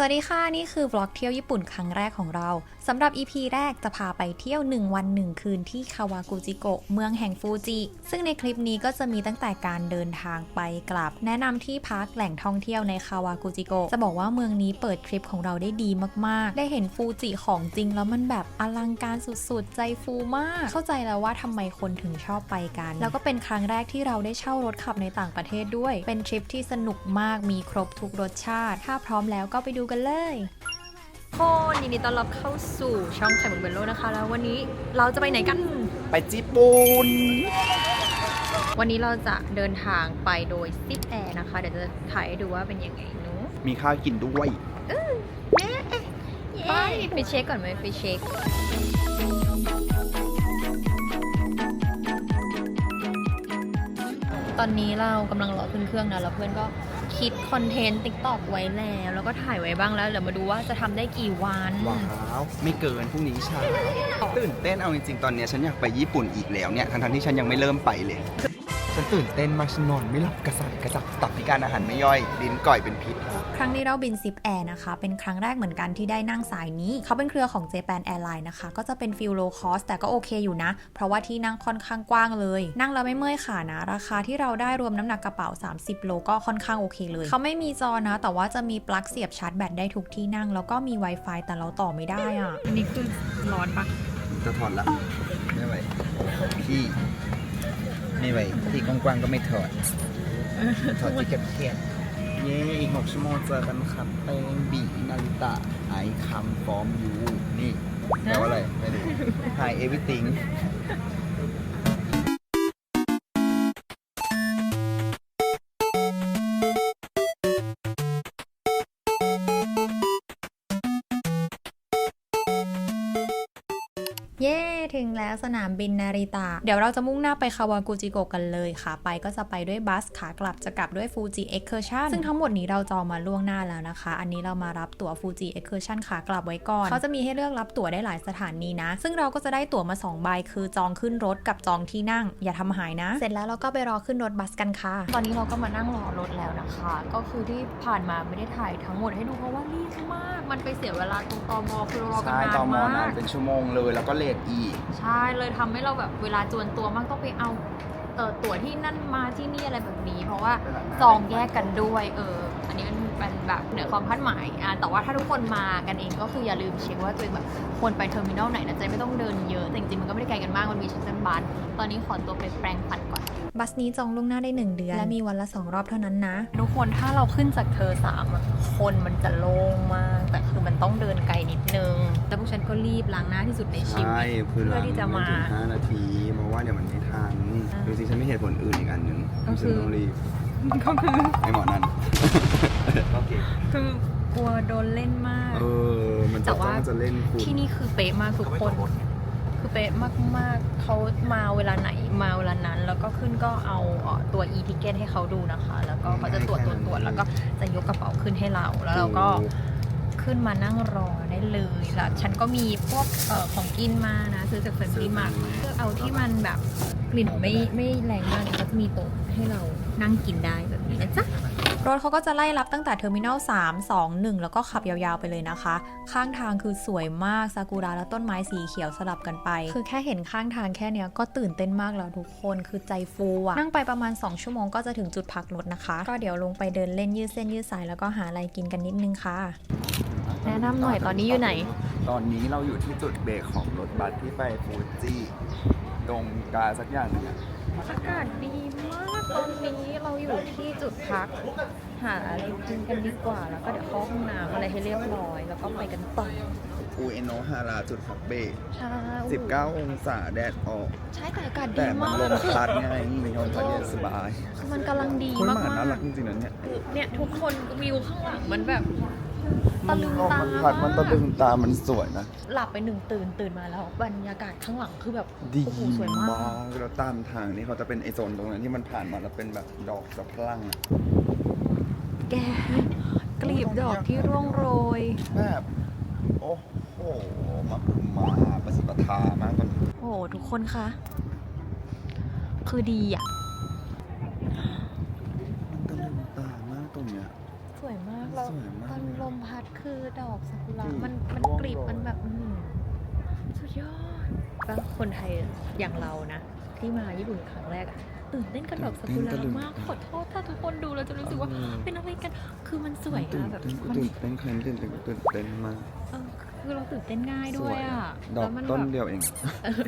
สวัสดีค่ะ นี่คือบล็อกเที่ยวญี่ปุ่นครั้งแรกของเราสำหรับ EP แรกจะพาไปเที่ยว 1 วัน 1 คืนที่คาวากุจิโกะเมืองแห่งฟูจิ ซึ่งในคลิปนี้ก็จะมีตั้งแต่การเดินทางไปกลับ แนะนำที่พักแหล่งท่องเที่ยวในคาวากุจิโกะจะบอกว่าเมืองนี้เปิดทริปของเราได้ดีมากๆ ได้เห็นฟูจิของจริงแล้วมันแบบอลังการสุดๆ ใจฟูมาก เข้าใจแล้วว่าทำไมคนถึงชอบไปกัน แล้วก็เป็นครั้งแรกที่เราได้เช่ารถขับในต่างประเทศด้วย เป็นทริปที่สนุกมากมีครบทุกรสชาติ ถ้าพร้อมแล้วก็ไปดูกันเลยคนยินดีต้อนรับเข้าสู่ช่องไข่มุกเบลโลนะคะ แล้ววันนี้เราจะไปไหนกัน ไปญี่ปุ่นวันนี้เราจะเดินทางไปโดยซิปแอร์นะคะ เดี๋ยวจะถ่ายให้ดูว่าเป็นยังไงหนูมีข้าวกินด้วย ไปไปเช็คก่อนไหมไปเช็ค ตอนนี้เรากำลังรอขึ้นเครื่องนะแล้วเพื่อนก็ คิดคอนเทนต์ติ๊กตอกไว้แล้ว แล้วก็ถ่ายไว้บ้างแล้วเดี๋ยวมาดูว่าจะทำได้กี่วัน ว้าวไม่เกินพรุ่งนี้เช้าตื่นเต้นเอาจริงๆตอนเนี้ยฉันอยากไปญี่ปุ่นอีกแล้วเนี่ยทั้งๆที่ฉันยังไม่เริ่มไปเลย ฉันตื่นเต้นมากฉันนอนไม่หลับกระสับกระจับตับพิการอาหารไม่ย่อยลิ้นก่อยเป็นพิษ ครั้งนี้เราบินซิปแอร์นะคะ เป็นครั้งแรกเหมือนกันที่ได้นั่งสายนี้ เขาเป็นเครือของ Japan Airlines นะคะ ก็จะเป็นฟิลโลคอสแต่ก็โอเคอยู่นะ เพราะว่าที่นั่งค่อนข้างกว้างเลย นั่งแล้วไม่เมื่อยขานะ ราคาที่เราได้รวมน้ำหนักกระเป๋า 30 โลก็ค่อนข้างโอเคเลย เขาไม่มีจอนะ แต่ว่าจะมีปลั๊กเสียบชาร์จแบตได้ทุกที่นั่ง แล้วก็มี Wi-Fi แต่เราต่อไม่ได้อะ อันนี้คือร้อนปะจะถอดละไม่ไหวพี่ไม่ไหวที่กว้างๆก็ไม่ถอดถอดที่เก็บเครียด เย้อีกหกชั่วโมงเจอกันครับเป็นบีนาริตะไอคัมฟอร์มยูนี่แปลว่าอะไรไม่รู้ Hi everything เแล้วสนามบินนาริตะ เดี๋ยวเราจะมุ่งหน้าไปคาวากุจิโกะกันเลยค่ะ ไปก็จะไปด้วยบัสขากลับจะกลับด้วยฟูจิเอ็กเคอร์ชันซึ่งทั้งหมดนี้เราจองมาล่วงหน้าแล้วนะคะ อันนี้เรามารับตั๋วฟูจิเอ็กเคอร์ชันขากลับไว้ก่อน เขาจะมีให้เลือกรับตั๋วได้หลายสถานีนะ ซึ่งเราก็จะได้ตั๋วมา2ใบคือจองขึ้นรถกับจองที่นั่ง อย่าทำหายนะ เสร็จแล้วเราก็ไปรอขึ้นรถบัสกันค่ะ ตอนนี้เราก็มานั่งรอรถแล้วนะคะ ก็คือที่ผ่านมาไม่ได้ถ่ายทั้งหมดให้ดูเพราะว่ารีบมาก มันไปเสียเวลาตรงตมคือเรารอกันใช่นานตอมอมานานกเป็นชั่วโมงเลยแล้วก็เลทอีก ใช่เลยทำให้เราแบบเวลาจวนตัวมากต้องไปเอาเออตั๋วที่นั่นมาที่นี่อะไรแบบนี้ เพราะว่าจองแยกกันด้วยเอออันนี้มันเป็นแบบเหนือความคาดหมายอะแต่ว่าถ้าทุกคนมากันเองก็คืออย่าลืมเช็คว่าตัวเองแบบควรไปเทอร์มินอลไหนนะจะไม่ต้องเดินเยอะแต่จริงๆมันก็ไม่ได้ไกลกันมากมันมีชัตเติลบัสตอนนี้ขอตัวไปแปรงฟันก่อนบัสนี้จองล่วงหน้าได้ 1 เดือน และมีวันละ 2 รอบเท่านั้นนะ ทุกคนถ้าเราขึ้นจากเธอสามอะคนมันจะโล่งมาก แต่คือมันต้องเดินไกลนิดนึง แล้วพวกฉันก็รีบล้างหน้าที่สุดในชีวิต ใช่คือเพื่อที่จะมาถึงห้านาทีเพราะว่าเดี๋ยวมันไม่ทันอ่าดูสิฉันไม่เหตุผลอื่นอีกอันหนึ่งก็คือ ฉันต้องรีบก็คือไม่เหมาะนั่นโอเคคือกลัวโดนเล่นมาก เออ มันแต่จะว่า ต้องจะเล่นคุณที่นี่คือเป๊ะมากทุกคน คือเป๊ะมากๆ เขามาเวลาไหนมาเวลานั้น แล้วก็ขึ้นก็เอาเอ่อตัว e ticket ให้เขาดูนะคะ แล้วก็เขาจะตรวจตรวจตรวจแล้วก็จะยกกระเป๋าขึ้นให้เรา แล้วเราก็ ขึ้นมานั่งรอได้เลยแล้วฉันก็มีพวกเอ่อของกินมานะซื้อจากเฟรนดี้มาเลือกเอาที่มันแบบกลิ่นไม่ไม่แรงมากเขาจะมีโต๊ะให้เรานั่งกินได้แบบนี้นะจ๊ะรถเขาก็จะไล่รับตั้งแต่เทอร์มินอล3 2 1 แล้วก็ขับยาวๆไปเลยนะคะ ข้างทางคือสวยมากซากุระและต้นไม้สีเขียวสลับกันไป คือแค่เห็นข้างทางแค่เนี้ยก็ตื่นเต้นมากแล้วทุกคนคือใจฟูอะนั่งไปประมาณ 2 ชั่วโมงก็จะถึงจุดพักรถนะคะ ก็เดี๋ยวลงไปเดินเล่นยืดเส้นยืดสายแล้วก็หาอะไรกินกันนิดนึงค่ะ แนะนำหน่อยตอนนี้อยู่ไหน ตอนนี้เราอยู่ที่จุดเบรกของรถบัสที่ไปฟูจิตรงกาสักอย่างหนึงอะอากาศดีมากตอนนี้เราอยู่ที่จุดพัก หาอะไรกินกันดีกว่าแล้วก็เดี๋ยวเข้าห้องน้ำอะไรให้เรียบร้อย แล้วก็ไปกันต่ออูเอโนฮาราจุดพักเบรกใช่19 องศาแดดออก ใช่แต่อากาศดีแต่มันมากลมพัดไงมีลมพัดเย็นสบายคือมันกำลังดีคุณมาหกมาน่ารักๆจริงๆนะเนี่ยเนี่ยทุกคนวิวข้างหลังมันแบบ ตะลึงลมตามันพัดมันตะลึงตามันสวยนะ หลับไปหนึ่งตื่นตื่นมาแล้วบรรยากาศข้างหลังคือแบบดีโอ้โหสวยมากมากแล้วตามทางนี่เขาจะเป็นไอโซนตรงนั้นที่มันผ่านมาแล้วเป็นแบบดอกสะพรั่งอะแกกลีบดอกที่ร่วงโรย แบบโอ้โหมาปุมาประสิทธามากตอนนี้โอ้โหทุกคนคะ คือดีอะ มันตะลึงตามากตรงเนี้ย สวยมากแล้วสวยมากตอนนี้ลมพัดคือดอกซากุระจริงมันมันร่วงกลีบโรย มันแบบอื้อหือสุดยอดก็คนไทยอย่างเรานะ ที่มาญี่ปุ่นครั้งแรกอะตื่นเต้นกับดอกซากุระมากขอโทษถ้าทุกคนดูเราจะรู้สึกว่า เป็นอะไรกัน คือมันสวยตื่นอะแบบเต้นมันตื่นเต้นคันตื่นเต้นตื่นเต้นมากเออคือเราตื่นเต้นง่ายสด้ววยยอะดอกแล้วมันต้นแบบเดียวเอง เออ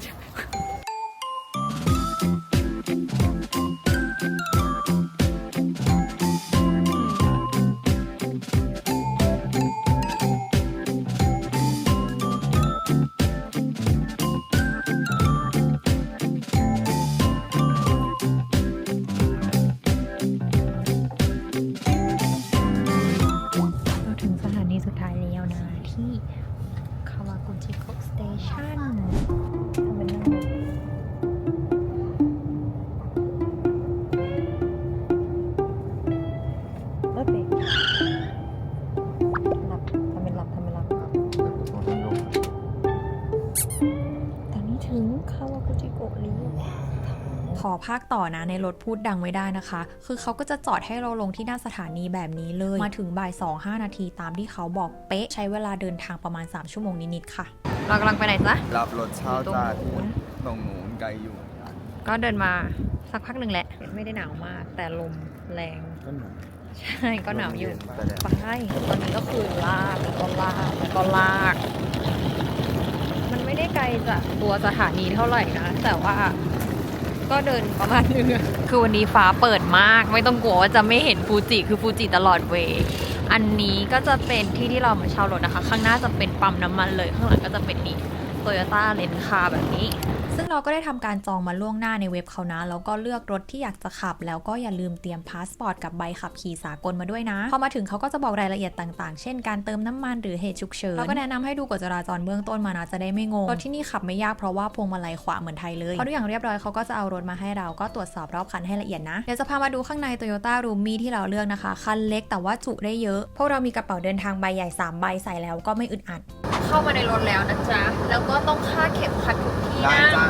ขอภาคต่อนะในรถพูดดังไม่ได้นะคะ คือเขาก็จะจอดให้เราลงที่หน้าสถานีแบบนี้เลย มาถึงบ่าย2 5นาทีตามที่เขาบอกเป๊ะใช้เวลาเดินทางประมาณ 3 ชั่วโมงนิดๆค่ะ เรากำลังไปไหนจ๊ะรับรถเช่าจากตรงนู้นตรงนู้นไกลอยู่ ก็เดินมาสักพักหนึ่งแหละ ไม่ได้หนาวมาก แต่ลมแรงก็หนาวใช่ก็หนาวอยู่ลมเนแต่แดดไปตอนนี้ก็คือลากแล้วก็ลากแล้วก็ลาก มันไม่ได้ไกลจากตัวสถานีเท่าไหร่นะ แต่ว่า ก็เดินประมาณนึงคือวันนี้ฟ้าเปิดมาก ไม่ต้องกลัวว่าจะไม่เห็นฟูจิคือฟูจิตลอดเวอันนี้ก็จะเป็นที่ที่เราเหมาเช่ารถนะคะ ข้างหน้าจะเป็นปั๊มน้ำมันเลย ข้างหลังก็จะเป็นนี่ โตโยต้าเลนคาแบบนี้ ซึ่งเราก็ได้ทำการจองมาล่วงหน้าในเว็บเขานะ แล้วก็เลือกรถที่อยากจะขับ แล้วก็อย่าลืมเตรียมพาสปอร์ตกับใบขับขี่สากลมาด้วยนะ พอมาถึงเขาก็จะบอกรายละเอียดต่างๆ เช่นการเติมน้ำมันหรือเหตุฉุกเฉินเราก็แนะนำให้ดูกฎจราจรเบื้องต้นมานะจะได้ไม่งง รถที่นี่ขับไม่ยากเพราะว่าพวงมาลัยขวาเหมือนไทยเลยพอทุกอย่างเรียบร้อยเขาก็จะเอารถมาให้เราก็ตรวจสอบรอบคันให้ละเอียดนะ เดี๋ยวจะพามาดูข้างใน Toyota r o o m i ที่เราเลือกนะคะ คันเล็กแต่ว่าจุได้เยอะ พวกเรามีกระเป๋าเดินทางใบใหญ่สามใบใส่แล้วก็ไม่อึดอัด เข้ามาในรถแล้วนะจ๊ะแล้วก็ต้องคาดเข็มขัดทุกที่ได้นะจ้า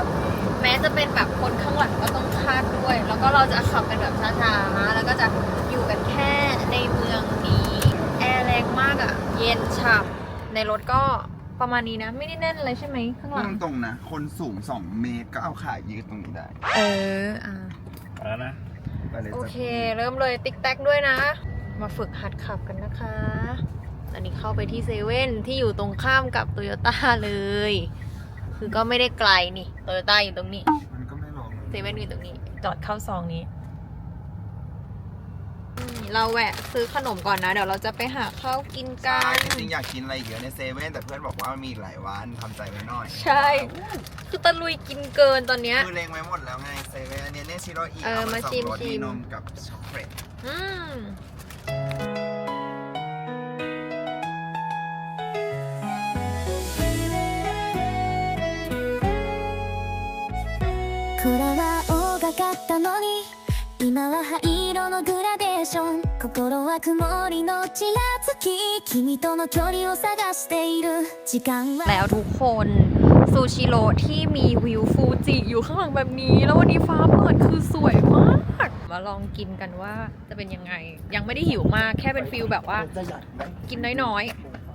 แม้จะเป็นแบบคนข้างหลังก็ต้องคาดด้วย แล้วก็เราจะขับกันแบบช้าๆ แล้วก็จะอยู่กันแค่ในเมืองนี้ แอร์แรงมากอะ่ะ เย็นฉ่ำในรถก็ประมาณนี้นะ ไม่ได้แน่นเลยใช่ไหมข้างหพูลัดงตรงๆนะ คนสูง 2 เมตรก็เอาขายืดตรงนี้ได้ เออ อะ แล้วนะ ไปเลยโอจ้ะเค เริ่มเลยติ๊กแท็กด้วยนะ มาฝึกหัดขับกันนะคะ อันนี้เข้าไปที่เซเว่นที่อยู่ตรงข้ามกับโตโยต้าเลย คือก็ไม่ได้ไกลนี่โตโยต้าอยู่ตรงนี้มันก็ไม่ลงเซเว่นอยู่ตรงนี้ จอดเข้าซองนี้อืมเราแวะซื้อขนมก่อนนะ เดี๋ยวเราจะไปหาข้าวกินกัใช่นจริงๆอยากกินอะไรอีกเยอะในเซเว่นแต่เพื่อนบอกว่ามันมีอีกหลายวันทำใจไว้หน่อยใช่ คือตะลุยกินเกินตอนเนี้ย คือเลงไว้หมดแล้วไงเซเว่นอันนี้เนชิโรอีเออมาชิมรสชิมนมกับช็อกโกแลต อืม は青がかったのに今は灰色のグラデーション心は曇りのちらつき君との距離を探している時間は แล้วทุกคนซูชิโร่ที่มีวิวฟูจิอยู่ข้างหลังแบบนี้ แล้ววันนี้ฟ้าเปิดคือสวยมาก มาลองกินกันว่าจะเป็นยังไง ยังไม่ได้หิวมากแค่เป็นฟิลแบบว่า จะอยากได้ กินน้อย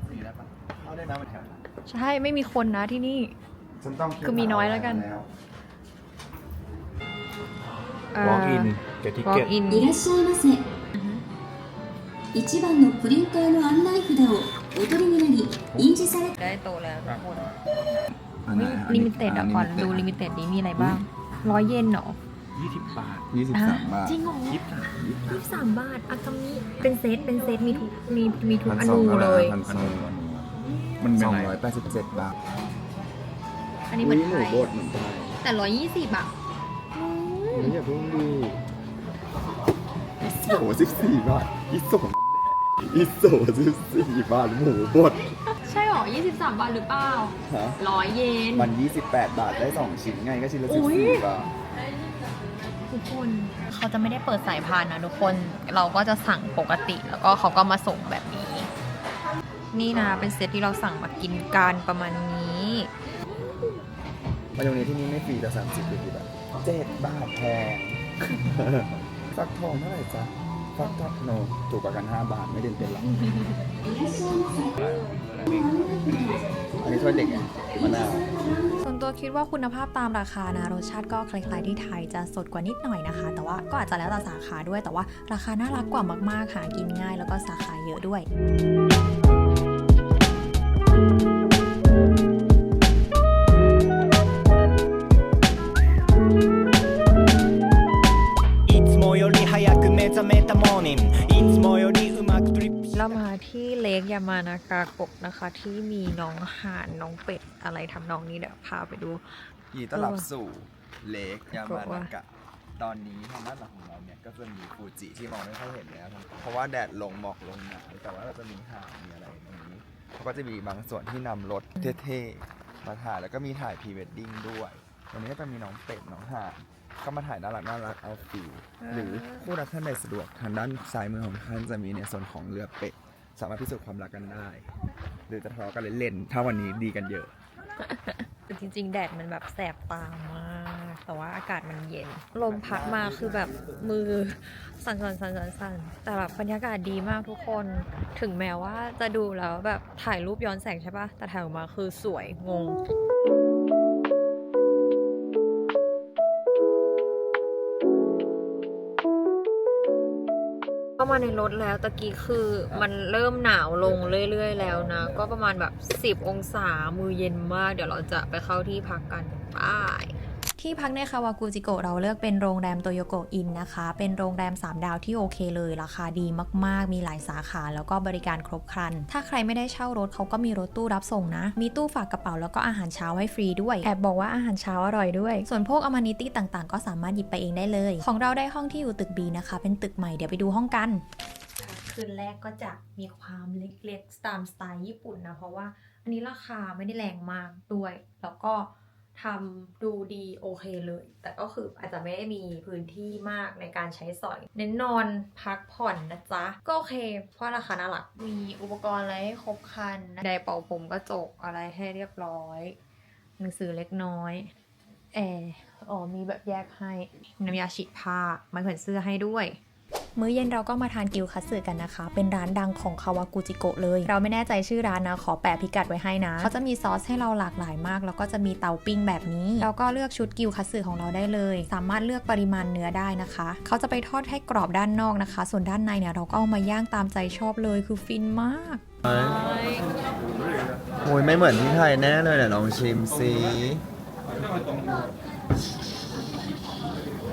สีได้ปะเอาได้นะมันแถว ๆ ใช่ไม่มีคนนะที่นี่ ฉันต้อง คือมีน้อยแล้วกัน walk in get walk ticket in いらっしゃいませ1番のプリントへの案内札をお取りになり印字され ได้โตแล้วทุกคน อันไหนอัน ลิ นี้ มิเต็ดอะก่อนดูลิมิเต็ดนี้มีอะไรบ้างร้อยเยนเหรอ 20 บาท ยี่สิบสามบาท จริงเหรอ 23 ยี่สิบสามบาทอากามิเป็นเซตเป็นเซตมีทุกมีมีทุก พัน อ สอง นูเลย พันสอง มันเป็น สอง อะไร ร้อยแปดสิบเจ็ดบาท อันนี้เหมือนไทย บดเหมือนไทย แต่ร้อยยี่สิบอะอืม นี่อย่าเพิ่งดูอิโซสิบสี่บาทอิโซอิโซสิบสี่บาทหมูบดใช่หรอยี่สิบสามบาทหรือเปล่าฮะร้อยเยนมันยี่สิบแปดบาทได้สองชิ้นไงก็ชิ้นละอุ๊สิบยสี่บาท ทุกคนเขาจะไม่ได้เปิดสายพานนะทุกคนเราก็จะสั่งปกติแล้วก็เขาก็มาส่งแบบนี้ นี่นะเป็นเซตที่เราสั่งมากินกันประมาณนี้ มายองเนสที่นี่ไม่ฟรีแต่สามสิบคือกี่บาท เจ็ดบาทแพง ฟักทองเท่าไหร่จ๊ะฟักทับโนถูกกว่ากัน5บาทไม่เด่นเป็นหรอกอันนี้ถ้วยเด็กไงมะนาวส่วนตัวคิดว่าคุณภาพตามราคานะรสชาติก็คล้ายๆที่ไทยจะสดกว่านิดหน่อยนะคะ แต่ว่าก็อาจจะแล้วแต่สาขาด้วย แต่ว่าราคาน่ารักกว่ามากๆหากินง่าย แล้วก็สาขาเยอะด้วย ลกยามานากากบนะคะ ที่มีน้องห่านน้องเป็ดอะไรทำนองนี้เดี๋ยวพาไปดูยินดีต้อนรับสู่เลกยาบมาอกว่านากะ ตอนนี้ทางด้านหลังของเราเนี่ยก็จะมีฟูจิที่มองไม่ค่อยเห็นแล้ว เพราะว่าแดดลงหมอกลงหนาวแต่ว่าเราจะมีหาดมีอะไรตรงนี้เขาก็จะมีบางส่วนที่นำรถเท่ๆมาถ่ายแล้วก็มีถ่ายพรีเวดดิ้งด้วยวันนี้ก็จะมีน้องเป็ดน้องห่านก็มาถ่ายน่ารักน่ารักเอาฟิลหรือคู่รักท่านใดสะดวกทางด้านซ้ายมือของท่านจะมีในส่วนของเรือเป็ด สามารถพิสูจน์ความรักกันได้ หรือจะทะเลาะกันเล่นๆถ้าวันนี้ดีกันเยอะ แต่จริง ๆ แดดมันแบบแสบตามาก แต่ว่าอากาศมันเย็น ลมพัดมาคือแบบมือสั่นๆสั่นๆสั่นๆแต่แบบบรรยากาศดีมากทุกคน ถึงแม้ว่าจะดูแล้วแบบถ่ายรูปย้อนแสงใช่ปะแต่ถ่ายออกมาคือสวยงง มาในรถแล้วตะกี้คือมันเริ่มหนาวลงเรื่อยๆ แล้วนะ ก็ประมาณแบบ 10 องศามือเย็นมาก เดี๋ยวเราจะไปเข้าที่พักกันบาย ที่พักในคาวากุจิโกะเราเลือกเป็นโรงแรมโตโยโกะอินนะคะ เป็นโรงแรม 3 ดาวที่โอเคเลย ราคาดีมากๆ มีหลายสาขาแล้วก็บริการครบครัน ถ้าใครไม่ได้เช่ารถเขาก็มีรถตู้รับส่งนะ มีตู้ฝากกระเป๋าแล้วก็อาหารเช้าให้ฟรีด้วย แอบบอกว่าอาหารเช้าอร่อยด้วย ส่วนพวกอ m มานิตี้ต่างๆ ก็สามารถหยิบไปเองได้เลย ของเราได้ห้องที่อยู่ตึกบีนะคะ เป็นตึกใหม่ เดี๋ยวไปดูห้องกันคืนแรกก็จะมีความเล็กๆตามสไตล์ญี่ปุ่นนะ เพราะว่าอันนี้ราคาไม่ได้แรงมากด้วย แล้วก็ ทำดูดีโอเคเลย แต่ก็คืออาจจะไม่ได้มีพื้นที่มากในการใช้สอย เน้นนอนพักผ่อนนะจ๊ะ ก็โอเค เพราะราคาน่ารัก มีอุปกรณ์อะไรให้ครบครันไดร์เป่าผมกระจกอะไรให้เรียบร้อย หนังสือเล็กน้อยแอร์อ๋อมีแบบแยกให้ น้ำยาฉีดผ้าไม้แขวนเสื้อให้ด้วย มื้อเย็นเราก็มาทานกิวคัตสึกันนะคะ เป็นร้านดังของคาวากุจิโกะเลย เราไม่แน่ใจชื่อร้านนะ ขอแปะพิกัดไว้ให้นะ เขาจะมีซอสให้เราหลากหลายมาก แล้วก็จะมีเตาปิ้งแบบนี้แล้วก็เลือกชุดกิวคัตสึของเราได้เลย สามารถเลือกปริมาณเนื้อได้นะคะ เขาจะไปทอดให้กรอบด้านนอกนะคะ ส่วนด้านในเนี่ยเราก็เอามาย่างตามใจชอบเลยคือฟินมากโอ้ยไม่เหมือนที่ไทยแน่เลยเดี๋ยวลองชิมสิ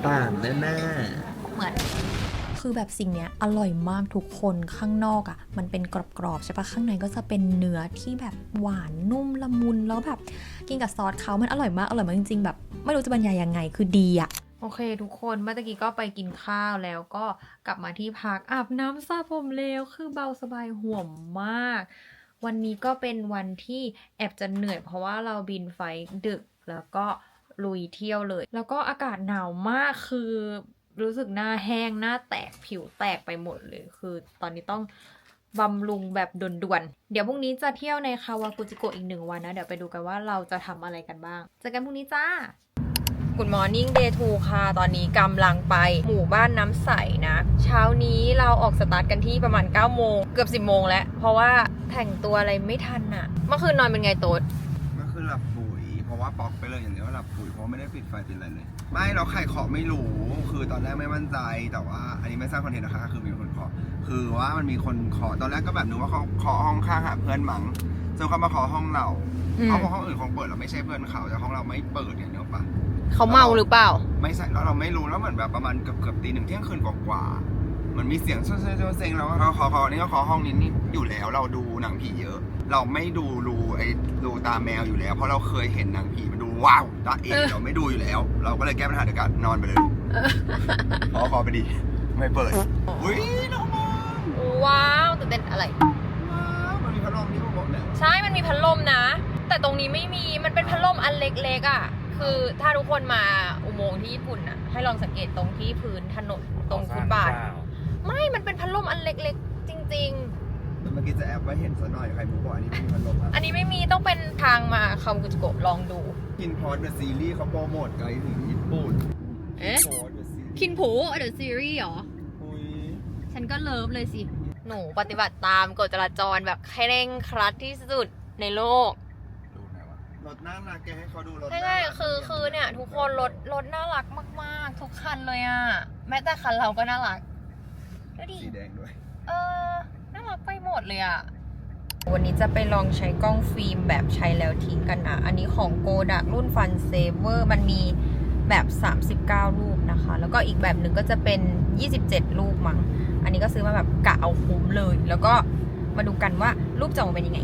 ต่างแน่เหมือน คือแบบสิ่งเนี้ยอร่อยมากทุกคนข้างนอกอะ่ะ มันเป็นกรอบๆใช่ปะข้างในก็จะเป็นเนื้อที่แบบหวานนุ่มละมุนแล้วแบบกินกับซอสเขามันอร่อยมากอร่อยมากจริงๆแบบ ไม่รู้จะบรรยายยังไงคือดีอะโอเค ทุกคนเมื่อกี้ก็ไปกินข้าวแล้วก็กลับมาที่พักอาบน้ำสระผมเร็วคือเบาสบายห่วมมาก วันนี้ก็เป็นวันที่แอบจะเหนื่อย เพราะว่าเราบินไฟดึกแล้วก็ลุยเที่ยวเลย แล้วก็อากาศหนาวมากคือ รู้สึกหน้าแห้งหน้าแตกผิวแตกไปหมดเลย คือตอนนี้ต้องบำรุงแบบด่วนๆ เดี๋ยวพรุ่งนี้จะเที่ยวในคาวากุจิโกะอีกหนึ่งวันนะ เดี๋ยวไปดูกันว่าเราจะทำอะไรกันบ้างเจอกันพรุ่งนี้จ้า Good Morning Day 2ค่ะ ตอนนี้กำลังไปหมู่บ้านน้ำใสนะ เช้านี้เราออกสตาร์ทกันที่ประมาณ 9 โมง เกือบ 10 โมงแล้ว เพราะว่าแต่งตัวอะไรไม่ทันอะเมื่อคืนนอนเป็นไงโต๊ดๆมันคือหลับปุ๋ยเพราะ ว่าปอกไปเลยอย่างเดียวว่าหลับปุ๋ยเพราะไม่ได้ปิดไฟติดอะไรเลย ไม่เราไข่ขอไม่รู้คือตอนแรกไม่มั่นใจแต่ว่าอันนี้ไม่สร้างคอนเทนต์นะคะคือมีคนขอ คือว่ามันมีคนขอตอนแรกก็แบบนึกว่าเขาขอห้องข้างหาเพื่อนมั้งจนเขามาขอห้องเราอืม เขาบอกห้องอื่นคงเปิดเราไม่ใช่เพื่อนเขาแต่ห้องเราไม่เปิดอย่างเดียวปะ เขาเมาหรือเปล่า ไม่ใช่แล้วเราไม่รู้แล้วเหมือนแบบประมาณเกือบเกือบตีหนึ่งเที่ยงคืนกว่าๆมันมีเสียงเซ่เซ่งแล้วเขาขอขอนี่ก็ขอห้องนี้นี่อยู่แล้วเราดูหนังผีเยอะ เราไม่ดูรูไอ้รูตาแมวอยู่แล้ว เพราะเราเคยเห็นหนังผีมันดูว้าวตาเองเออเราไม่ดูอยู่แล้ว เราก็เลยแก้ปัญหาด้วยการนอนไปเลยขอขอไปดีไม่เปิดอุ้ยน้องมอนว้าวตื่นเต้นอะไรว้าวมันมีพัดลมที่พวกผมเนี่ยใช่มันมีพัดลมนะ แต่ตรงนี้ไม่มีมันเป็นพัดลมอันเล็กๆอะคือถ้าทุกคนมาอุโมงค์ที่ญี่ปุ่นอะให้ลองสังเกตตรงที่พื้นถนนตรงฟุตบาทไม่มันเป็นพัดลมอันเล็กๆ จริง เมื่อกี้จะแอบไว้เห็นซะหน่อยใครรู้บอกอันนี้มีพัดลมๆอัอะนนี้ไม่มีต้องเป็นทางมาคามุกุจิโกะลองดู กินพอดเดอะซีรีส์เขาโปรโมทไกด์ถึงญี่ปุ่นเอ๊ะ พอดเดอะซีรีส์คินผูเดอะซีรีส์เหรอ อุ้ยฉันก็เลิฟเลยสิ หนูปฏิบัติตามกฎจราจรแบบเคร่งครัดที่สุดในโลก ดูไหนวะรถน่ารักแกให้เขาดูรถใช่ใช่คือคือเนี่ย ทุกคนรถรถน่ารักมาก ๆ ทุกคันเลยอะ แม้แต่คันเราก็น่ารัก ดูดิ สีแดงด้วย เออน่า รักไปหมดเลยอะวันนี้จะไปลองใช้กล้องฟิล์มแบบใช้แล้วทิ้งกันนะ อันนี้ของโกดักรุ่นฟันเซเวอร์มันมีแบบ 39 รูปนะคะ แล้วก็อีกแบบหนึ่งก็จะเป็น 27 รูปมั้ง อันนี้ก็ซื้อมาแบบกะเอาคุ้มเลย แล้วก็มาดูกันว่ารูปจะออกมาเป็นยังไง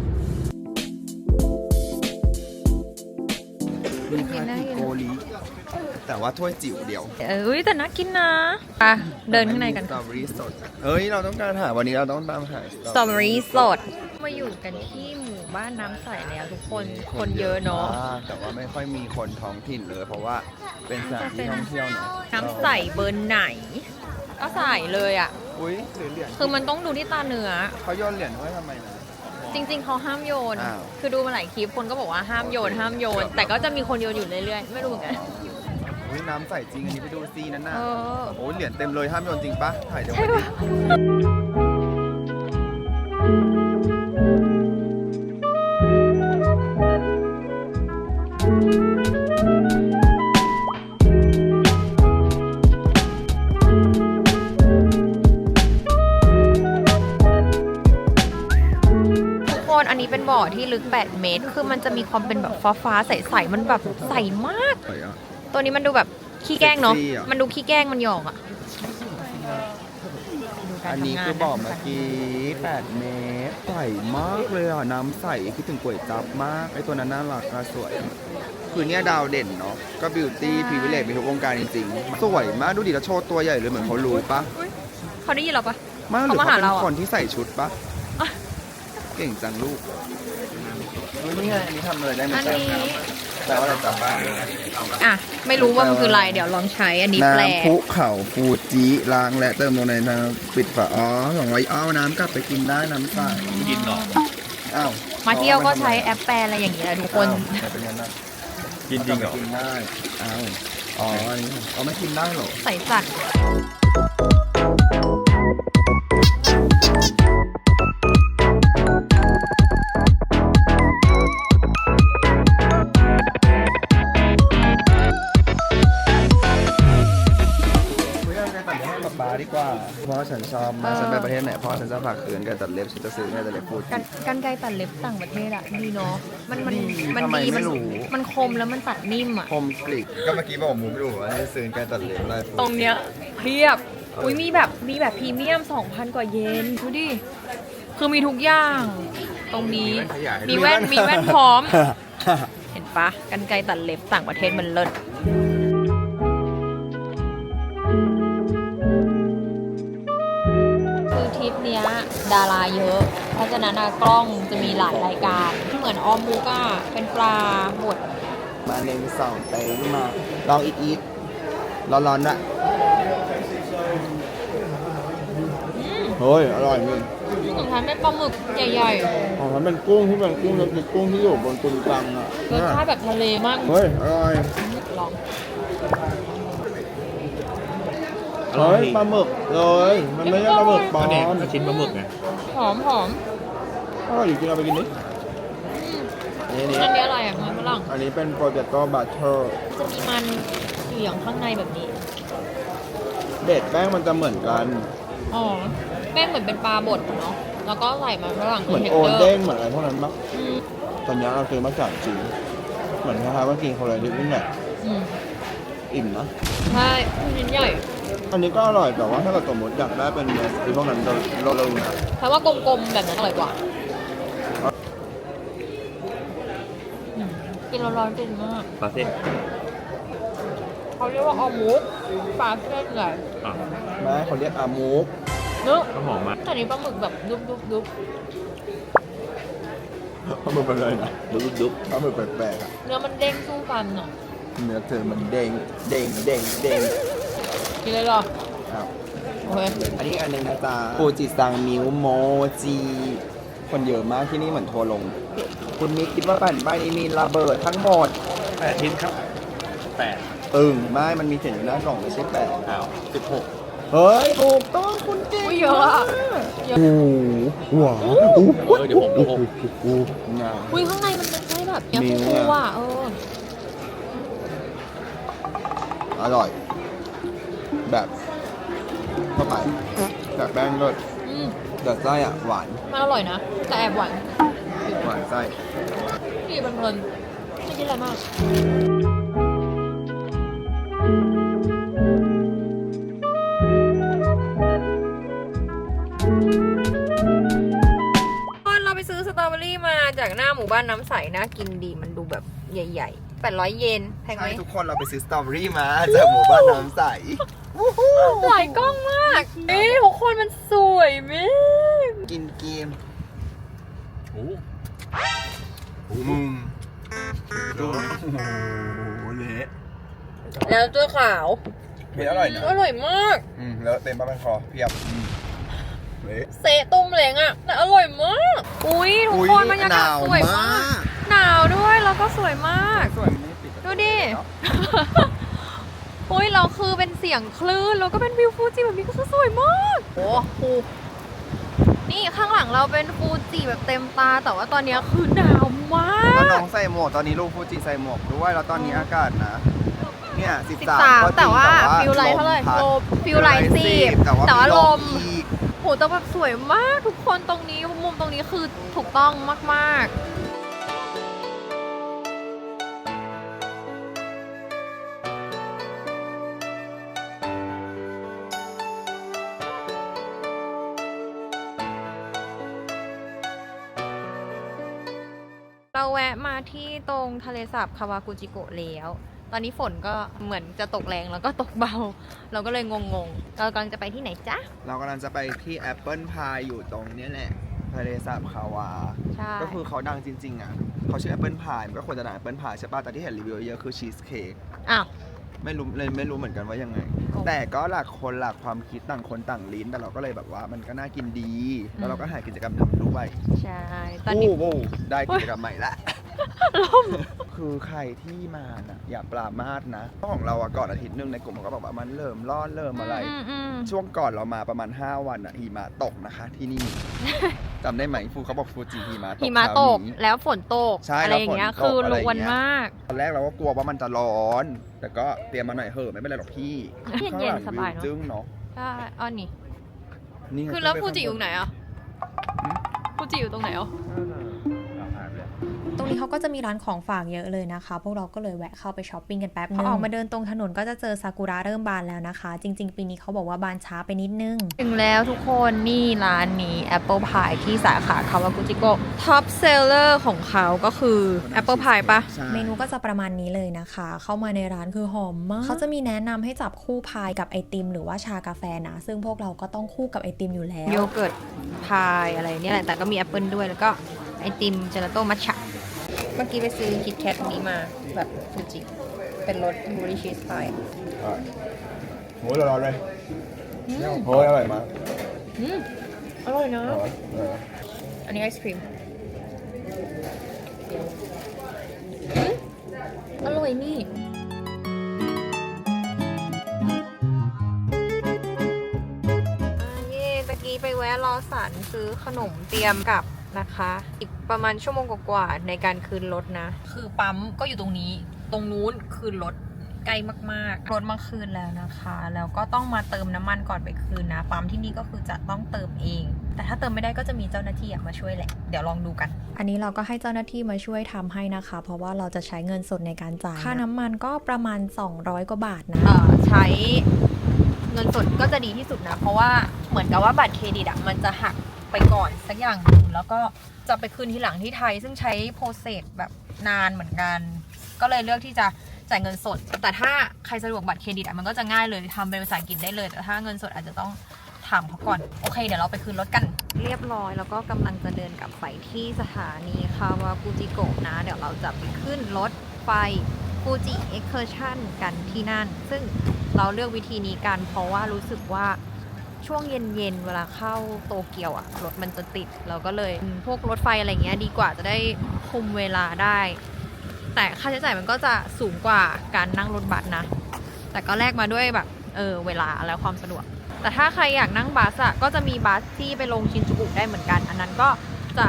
มีคากิโกริแต่ว่าถ้วยจิ๋วเดียวเอ้ยแต่น่ากินนะอะเดินข้างในกันสตรอเบอรี่สดเฮ้ยเราต้องการหาวันนี้เราต้องตามหาสตรอเบอรี่สด มาอยู่กันที่หมู่บ้านน้ำใสแล้วทุกคนคนเยอะเนาะมกแต่ว่าไม่ค่อยมีคนท้องถิ่นเลย เพราะว่าเป็นสถานที่ท่องเที่ยวเนาะน้ำใสเบอร์ไหน ก็ใส่เลยอะ อุ้ยหรือเหรียญคือมันต้องดูที่ตาเนื้อเขาโยนเหรียญไว้ทำไมนะ จริง ๆเขาห้ามโยน อ้าว คือดูมาหลายคลิปคนก็บอกว่าห้ามโยนห้ามโยน แต่ก็จะมีคนโยนอยู่เรื่อยๆ ไม่รู้เหมือนกัน อุ้ยน้ำใสจริงอันนี้ไปดูซีนั่นน่ะเออ โอ้ยเหรียญเต็มเลยห้ามโยนจริงปะถ่ายเดี๋ยวใช่ไว้ปะ อันนี้เป็นบ่อที่ลึก 8 เมตร คือมันจะมีความเป็นแบบฟ้าๆใสๆมันแบบใสมาก สวยอะ ตัวนี้มันดูแบบขี้แกล้งเนาะ เซ็กซี่อะ มันดูขี้แกล้งมันหยอกอะดูการอันนี้ทำงาคือบ่อนะเมื่อกี้8เมตรใสมากเลยอะ น้ำใสคิดถึงก๋วยจับมาก ไอตัวนั้นน่ารักอะสวย คือเนี่ยดาวเด่นเนาะ ก็บิวตี้พรีเวลเลตมีทุกวงการจริงๆ สวยมาก ดูดิแล้วโชว์ตัวใหญ่เลยเหมือนเขารู้ปะเขาได้ยินเราปะ ไมาหรือเขามาเขาหาเป็นเราอะ คนที่ใส่ชุดปะอะ เก่งจังลูกเฮ้ยนี่ไงอันนี้ทำอะไรได้ไหมอันจ๊ะนี้แปลว่าอะไรจำบ้างอะไม่รู้ว่ามันคืออะไรเดี๋ยวลองใช้อันนี้แปลน้ำพุเขาฟูจิล้างและเติมลงในน้ำปิดฝาอ๋อสองร้อยอ้าวน้ำกลับไปกินได้น้ำใสกินหรออ้าวมาเที่ยวก็ใช้แอปแปลอะไรอย่างเงี้ยทุกคน อ้าวเป็นยังไงนะกินจริงเหรอกินได้อ้าวอ๋ออันนี้อ๋อไม่กินได้เหรอ ใส่สัตว์ ชอบมากฉันไปประเทศไหนเพราะฉันจะฝากคืนกันตัดเล็บฉันจะซื้อเนี่ยตัดเล็บฟูจิกันกันไกรตัดเล็บต่างประเทศอะดีเนาะมันมันดีมันทำไมดีไม่มันรู้ มันคมแล้วมันตัดนิ่มอะคมกริกก็เมื่อกี้บอกหมูไม่รู้ว่าให้ซื้อกันตัดเล็บได้ฟูตรงเนี้ยเพียบอุ้ยมีแบบมีแบบพรีเมียม 2,000 กว่าเยนดูดิคือมีทุกอย่าง ตรงนี้มีแว่นมีแว่นพร้อม เห็นปะกันไกรตัดเล็บต่างประเทศมันเลิศ ดาราเยอะ เพราะฉะนั้นอะกล้องจะมีหลายรายการเหมือนออมมูก้าเป็นปลาบดมาหนึ่งสองเต็งมาลองอีทอีทร้อนๆนะเฮ้ย อร่อยจริงของฉันเป็นปลาหมึกใหญ่ของฉันเป็นกุ้งที่เป็นกุ้งเป็นกุ้งที่อยู่บนตุนกังอะๆรสชาติแบบทะเลมาก เฮ้ย อร่อยลองเฮ้ยปลาหมึก เลย มันไม่ใช่ปลาหมึกปลอก็เนี่ยมก็ชิ้นปลาหมึกไงหอมหอมอร่อยอยู่กินเอาไปกินดินี่นี่อันนี้อะไรอะมันฝรั่งอันนี้เป็นโปรเจโต้บัตเตอร์จะมีมันเหลืองข้างในแบบนี้เบ็ดแป้งมันจะเหมือนกัน อ๋อ แป้งเหมือนเป็นปลาบดเนาะ แล้วก็ใส่มันฝรั่งเหมือนทคโอจเด้งเหมือนอะไรพวกนั้นปะอืมตอนนี้เราซื้อมาจากจีนเหมือนคล้ายๆว่ากินคนละนิดนึงแหละอืมอิ่มนะใช่ชิ้นใหญ่ อันนี้ก็อร่อยแต่ว่าถ้าเกิดสมมติอยากได้เป็นเนื้อไอ้พวกนั้นจะลดลงนะเพราะว่ากลมๆแบบนั้นอร่อยกว่าอืมกินร้อนๆจริงมากปลาเส้นเขาเรียกว่าออมุกปลาเส้นใหญ่อะแม่เขาเรียกอามูกเนอะก็หอมมากแต่นี้ปลาหมึกแบบดุบดุบดุบปลาหมึกเป็นอะไรนะดุ๊บดุ๊บปลาหมึกแปลกๆอะเนื้อมันเด้งสู้ฟันอะเนื้อเธอมันเด้งเด้งเด้งเด้ง กินเลยเหรออ้าวโอเคอันนี้อันหนึงนะจ๊ะฟูจิซังมิวโมจิ คนเยอะมากที่นี่เหมือนทัวร์ลง คุณมิกคิดว่าแผ่นป้ายนี้มีระเบิดทั้งหมด แปดชิ้นครับแปดตึงไม่มันมีเขียนอยู่หน้ากล่องไม่ใช่แปดอ้าวสิบหกเฮ้ยถูกต้องคุณเก่งอุ้ยเยอะอะโอ้โหว้าวเออเดี๋ยวผมเดี๋ยวผมงาม อุ้ยข้างในมันเป็นใช่แบบเนื้อนิ้วฟูอะๆอะเออ อร่อย แบบเข้าไปแต่แป้งก็อืมแต่ไส้อะหวานมันอร่อยนะ แต่แอบหวานหวานไส้พี่เพลินๆไม่กินอะไรมากเราไปซื้อสตรอเบอรี่มาจากหน้าหมู่บ้านน้ำใสนะกินดีมันดูแบบใหญ่ๆ800 เยนแพงไหมใช่ทุกคนเราไปซื้อสตรอเบอรี่มาจากหมู่บ้านน้ำใส หลายกล้องมากเอ๊ะทุกคนมันสวยมากกินเกมโอ้มุมโหเละแล้วตัวขาวเผ็ดอร่อยนะอร่อยมาก อืมแล้วเต็มป้าเป็นคอเพียบอืมเละเซตุ้มเหลงอะแต่อร่อยมาก อุ้ยทุกคนบรรยากาศสวยมาก หนาวด้วยแล้วก็สวยมากส่วนนี้ปิดดูดิ อุ้ยเราคือเป็นเสียงคลื่นแล้วก็เป็นวิวฟูจิแบบนี้ก็คือสวยมากโอ้โหนี่ข้างหลังเราเป็นฟูจิแบบเต็มตา แต่ว่าตอนนี้คือหนาวมากแล้วน้องใส่หมวกตอนนี้ลูกฟูจิใส่หมวกด้วยแล้วตอนนี้อากาศนะ เนี่ย13 13ก็จริงแต่ว่าฟิลไลท์เท่าไหร่พัดลมฟิลไลท์สิบแต่ว่าแต่ว่าลมอีกโหแต่แบบสวยมากทุกคนตรงนี้มุมตรงนี้คือถูกต้องมาก ๆ เราแวะมาที่ตรงทะเลสาบคาวากุจิโกะแล้ว ตอนนี้ฝนก็เหมือนจะตกแรงแล้วก็ตกเบา เราก็เลยงงๆ เรากำลังจะไปที่ไหนจ๊ะ เรากำลังจะไปที่แอปเปิลพายอยู่ตรงเนี้ยแหละทะเลสาบคาวา ใช่ ก็คือเขาดังจริง ๆ อะ เขาชื่อแอปเปิลพายมันก็ควรจะดังแอปเปิลพายใช่ป่ะแต่ที่เห็นรีวิวเยอะคือชีสเค้กอ้าว ไม่รู้เลยไม่รู้เหมือนกันว่ายังไง โอ้แต่ก็หลักคนหลักความคิดต่างคนต่างลิ้น แต่เราก็เลยแบบว่ามันก็น่ากินดี แล้วเราก็หากิจกรรมทำด้วยใช่ ตอนนี้โโหได้กิจกรรมใหม่ละ คือใครที่มาน่ะอย่าปรามาสนะเพราะของเราอะก่อนอาทิตย์หนึงในกลุ่มมันก็บอกว่ามันเริ่มร้อนเริ่มอะไรมอืมช่วงก่อนเรามาประมาณ 5 วันอะหิมะตกนะคะ ที่นี่ จำได้ไหมฟูเขาบอกฟูจิหิมะตกหิมะตกเช้านี้ แล้วฝนตกใช่อะไรอย่างเงี้ยแล้วฝนตกคืออะไรรอย่างวนเงี้ยมาก ตอนแรกเราก็กลัวว่ามันจะร้อน แต่ก็เตรียมมาหน่อยเหอะไม่เป็นไรหรอกพี่เย็นๆข้างหลังสบายเนอะ วิวจึ้งเนาะใช่อ้อนี่ นี่ไงคือแล้วขึ้นฟูไปจิอยู่ไหนอะฟูจิอยู่ตรงไหนอะ ตรงนี้เขาก็จะมีร้านของฝากเยอะเลยนะคะ พวกเราก็เลยแวะเข้าไปช้อปปิ้งกันแป๊บนึงออกมาเดินตรงถนนก็จะเจอซากุระเริ่มบานแล้วนะคะ จริง ๆ ปีนี้เขาบอกว่าบานช้าไปนิดนึง ถึงแล้วทุกคนนี่ร้านนี้ Apple Pie ที่สาขาคาวากุจิโกะ Top Seller ของเขาก็คือ Apple Pie ปะใช่เมนูก็จะประมาณนี้เลยนะคะ เข้ามาในร้านคือหอมมากเขาจะมีแนะนำให้จับคู่พายกับไอติม หรือว่าชากาแฟนะ ซึ่งพวกเราก็ต้องคู่กับไอติมอยู่แล้วโยเกิร์ตพายอะไรเนี่ยแหละแต่ก็มีแอปเปิลด้วยแล้วก็ไอติมเจลาโต้มัทฉะ เมื่อกี้ไปซื้อคิดแคทนี้มาแบบฟูจิ เป็นรสบูริชีสพายอะโอ้ยร้อนๆเลยโอ้ยอร่อยมากอืมอร่อยเนอะร้อนเอออันนี้ไอศครีมอร่อยนี่เย่ตะกี้ไปแวะรอสันซื้อขนมเตรียมกลับนะคะอีก ประมาณชั่วโมงกว่าๆในการคืนรถนะ คือปั๊มก็อยู่ตรงนี้ ตรงนู้นคืนรถใกล้มากๆ รถมาคืนแล้วนะคะ แล้วก็ต้องมาเติมน้ำมันก่อนไปคืนนะ ปั๊มที่นี่ก็คือจะต้องเติมเอง แต่ถ้าเติมไม่ได้ก็จะมีเจ้าหน้าที่อะมาช่วยแหละ เดี๋ยวลองดูกัน อันนี้เราก็ให้เจ้าหน้าที่มาช่วยทำให้นะคะ เพราะว่าเราจะใช้เงินสดในการจ่าย ค่าน้ำมันก็ประมาณ 200 กว่าบาทนะเอ่อใช้เงินสดก็จะดีที่สุดนะ เพราะว่าเหมือนกับว่าบัตรเครดิตอะมันจะหัก ไปก่อนสักอย่างหนึ่งแล้วก็จะไปคืนทีหลังที่ไทย ซึ่งใช้โปรเซสแบบนานเหมือนกัน ก็เลยเลือกที่จะจ่ายเงินสด แต่ถ้าใครสะดวกบัตรเครดิตอะมันก็จะง่ายเลยทำเป็นภาษาอังกฤษได้เลย แต่ถ้าเงินสดอาจจะต้องถามเขาก่อน โอเค เดี๋ยวเราไปคืนรถกัน เรียบร้อยแล้วก็กำลังจะเดินกลับไปที่สถานีคาวากุจิโกะนะ เดี๋ยวเราจะไปขึ้นรถไฟฟูจิเอ็กเคอร์ชันกันที่นั่น ซึ่งเราเลือกวิธีนี้กันเพราะว่ารู้สึกว่า ช่วงเย็นๆ เวลาเข้าโตเกียวอะรถมันจะติด เราก็เลยพวกรถไฟอะไรเงี้ยดีกว่าจะได้คุมเวลาได้ แต่ค่าใช้จ่ายมันก็จะสูงกว่าการนั่งรถบัสนะ แต่ก็แลกมาด้วยแบบเออเวลาและความสะดวก แต่ถ้าใครอยากนั่งบัสอะก็จะมีบัสที่ไปลงชินจูกุได้เหมือนกัน อันนั้นก็จะ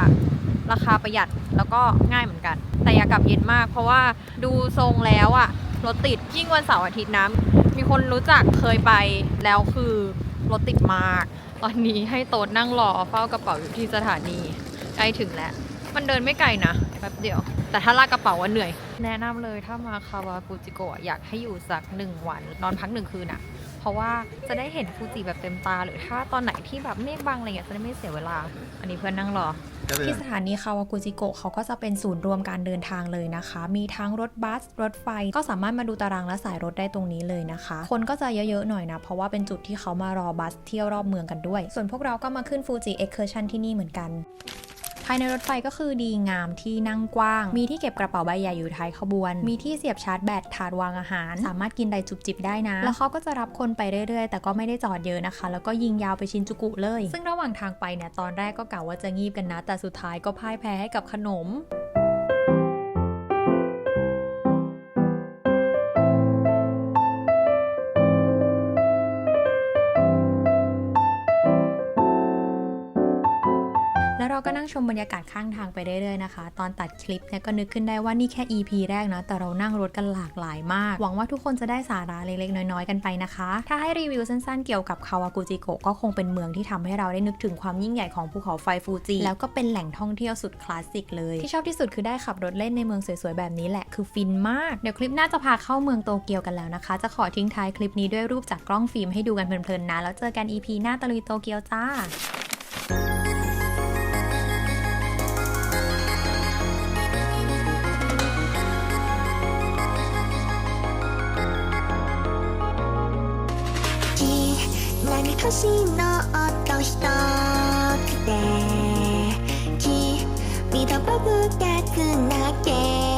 ราคาประหยัดแล้วก็ง่ายเหมือนกัน แต่อย่ากลับเย็นมาก เพราะว่าดูทรงแล้วอะรถติดยิ่งวันเสาร์อาทิตย์นะมีคนรู้จักเคยไปแล้วคือ รถติดมาก ตอนนี้ให้โต๊ดนั่งรอเฝ้ากระเป๋าอยู่ที่สถานีใกล้ถึงแล้ว มันเดินไม่ไกลนะแป๊บเดียว แต่ถ้าลากกระเป๋าว่าเหนื่อย แนะนำเลยถ้ามาคาวาฟูจิโกะอยากให้อยู่สักหนึ่งวัน นอนพักหนึ่งคืนอะเพราะว่าจะได้เห็นฟูจิแบบเต็มตา หรือถ้าตอนไหนที่แบบเมฆบังอะไรเงี้ยจะได้ไม่เสียเวลา อันนี้เพื่อนนั่งรอ ที่สถานีคาวากุจิโกะเขาก็จะเป็นศูนย์รวมการเดินทางเลยนะคะ มีทั้งรถบัส รถไฟ ก็สามารถมาดูตารางและสายรถได้ตรงนี้เลยนะคะ คนก็จะเยอะๆหน่อยนะ เพราะว่าเป็นจุดที่เขามารอบัสเที่ยวรอบเมืองกันด้วย ส่วนพวกเราก็มาขึ้นฟูจิเอ็กเคอร์ชันที่นี่เหมือนกันายในรถไฟก็คือดีงามที่นั่งกว้าง มีที่เก็บกระเป๋าใบใหญ่อยู่ท้ายขบวน มีที่เสียบชาร์จแบตถาดวางอาหาร สามารถกินไดจุบจิบได้นะ แล้วเขาก็จะรับคนไปเรื่อยๆ แต่ก็ไม่ได้จอดเยอะนะคะ แล้วก็ยิงยาวไปชินจูกุเลย ซึ่งระหว่างทางไปเนี่ยตอนแรกก็กะว่าจะงีบกันนะ แต่สุดท้ายก็พ่ายแพ้ให้กับขนม ก็นั่งชมบรรยากาศข้างทางไปเรื่อยๆนะคะ ตอนตัดคลิปเนี่ยก็นึกขึ้นได้ว่านี่แค่ EP แรกนะแต่เรานั่งรถกันหลากหลายมาก หวังว่าทุกคนจะได้สาระเล็กๆ น้อยๆ กันไปนะคะ ถ้าให้รีวิวสั้นๆ เกี่ยวกับคาวากุจิโกะก็คงเป็นเมืองที่ทำให้เราได้นึกถึงความยิ่งใหญ่ของภูเขาไฟฟูจิแล้วก็เป็นแหล่งท่องเที่ยวสุดคลาสสิกเลย ที่ชอบที่สุดคือได้ขับรถเล่นในเมืองสวยๆแบบนี้แหละคือฟินมากเดี๋ยวคลิปหน้าจะพาเข้าเมืองโตเกียวกันแล้วนะคะ จะขอทิ้งท้ายคลิปนี้ด้วยรูปจากกล้องฟิล์มให้ดูกันเพลินๆนะแล้วเจอกัน EP หน้าตะลุยโตเกียวจ้า何か星の音ひとくて君と僕がつなげ